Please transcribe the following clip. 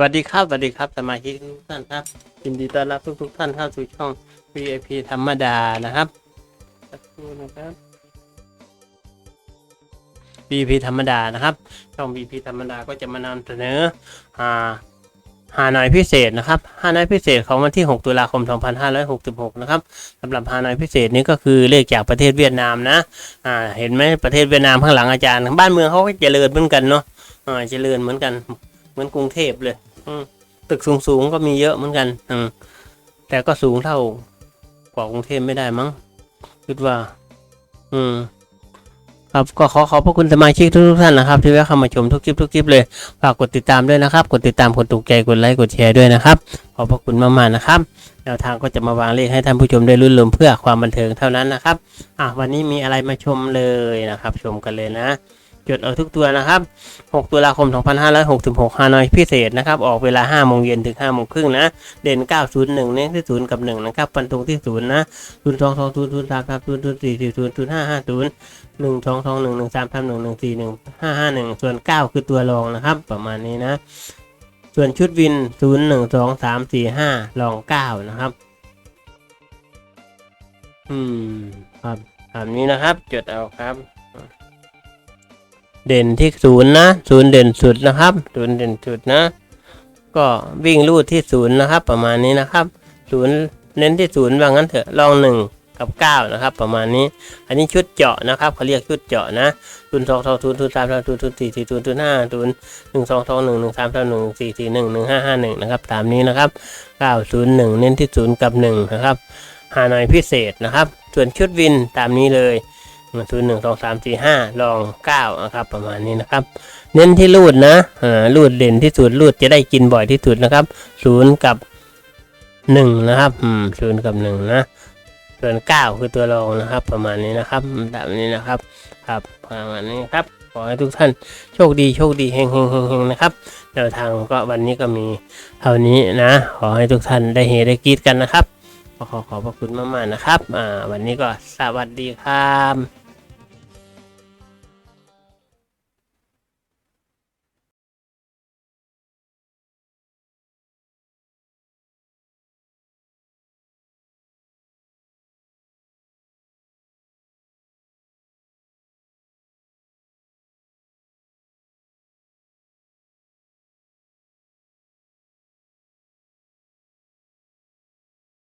สวัสดีครับสวัสดีครับสมาชิกทุกท่านครับยินดีต้อนรับทุกทุกๆท่านเข้าสู่ช่อง VIP ธรรมดานะครับสักครู่นะครับ VIP ธรรมดานะครับ ช่อง VIP ธรรมดาก็จะมานำเสนอหาหาหน่อยพิเศษนะครับหาหน่อยพิเศษของวันที่ 6 ตุลาคม 2566 นะครับสำหรับหาหน่อยพิเศษนี้ก็คือเลขจากประเทศเวียดนามนะอ่าเห็นไหมประเทศเวียดนามข้างหลังอาจารย์ บ้านเมืองเขาก็เจริญเหมือนกันเนาะอ่าเจริญเหมือนกัน มือนกรุงเทพเลย อืตึกสูงๆก็มีเยอะเหมือนกัน อืแต่ก็สูงเท่ากว่ากรุงเทพไม่ได้มั้งคิดว่า อืมครับก็ขอขอบพระคุณสมาชิกทุกๆท่านนะครับที่แวะเข้ามาชมทุกคลิปทุกคลิปเลยฝากกดติดตามด้วยนะครับ กดติดตามกดถูกใจกดไลค์กดแชร์ด้วยนะครับ ขอบพระคุณมากๆนะครับแนวทางก็จะมาวางเลขให้ท่านผู้ชมได้รุ่นลมเพื่อความบันเทิงเท่านั้นนะครับ อะวันนี้มีอะไรมาชมเลยนะครับ ชมกันเลยนะ จดเอาทุกตัวนะครับ 6 ตุลาคม 2566 ฮานอยพิเศษนะครับ ออกเวลา 5 โมงเย็นถึง 5 โมงครึ่งนะ เด่น 901 เน้นที่ 0 กับ 1 นะครับ ฟันธงที่ 0 นะ 0 2 2 0 0 3 3 0 0 4 4 0 0 5 5 0 1 2 2 1 1 3 3 1 1 4 1 5 5 1 ส่วน 9 คือตัวรองนะครับ ประมาณนี้นะ ส่วนชุดวิน 0 1 2 3 4 5 รอง 9 นะครับ อืม ครับตามนี้นะครับ จดเอาครับ เด่นที่ศูนย์นะศูนย์เด่นสุดนะครับศูนย์เด่นสุดนะ ก็วิ่งลูดที่ศูนย์นะครับ ประมาณนี้นะครับศูนย์เน้นที่ศูนย์ว่างั้นเถอะลองหนึ่งกับเก้านะครับประมาณนี้ อันนี้ชุดเจาะนะครับเขาเรียกชุดเจาะนะศูนย์สองสองศูนย์ศูนย์สามสามศูนย์ศูนย์สี่สี่ศูนย์ศูนย์ห้าศูนย์หนึ่งสองสองหนึ่งหนึ่งสามสามหนึ่งสี่สี่หนึ่งหนึ่งห้าห้าหนึ่งนะครับตามนี้นะครับเก้าศูนย์หนึ่งเน้นที่ศูนย์กับหนึ่งนะครับหาหน่อยพิเศษนะครับ ส่วนชุดวินตามนี้เลย ศูนย์หนึ่งสองสามสี่ห้าลองเก้านะครับ ประมาณนี้นะครับ เน้นที่รูดนะอ่ารูดเด่นที่สุดรูดจะได้กินบ่อยที่สุดนะครับศูนย์กับหนึ่งนะครับอืมศูนย์กับหนึ่งนะส่วนเก้าคือตัวรองนะครับ ประมาณนี้นะครับแบบนี้นะครับ ครับประมาณนี้ครับขอให้ทุกท่านโชคดีโชคดีเฮงเฮงเฮงนะครับแนวทางก็วันนี้ก็มีเท่านี้นะ ขอให้ทุกท่านได้เฮได้กีดกันนะครับขอขอขอบพระคุณมากๆนะครับ อ่า วันนี้ก็สวัสดีครับ